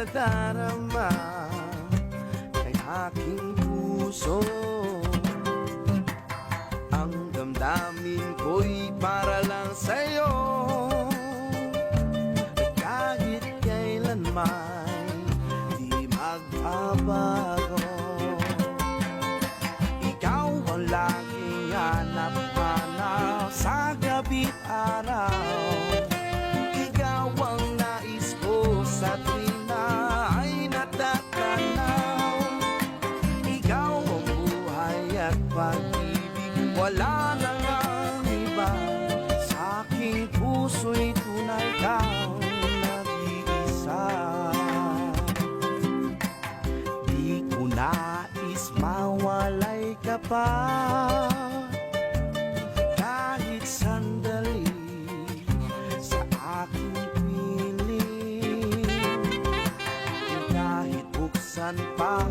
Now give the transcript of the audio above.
nadarama ng aking puso. Ang damdamin ko'y para lang sa'yo. At kahit kailan di magbabago. Ikaw ang lagi hanap-hanap sa gabi araw. At pag-ibig Wala na nga iba. Sa aking puso'y tunay kang nag-iisa. Di ko nais mawalay ka pa. Kahit sandali sa aking piling. Kahit buksan pa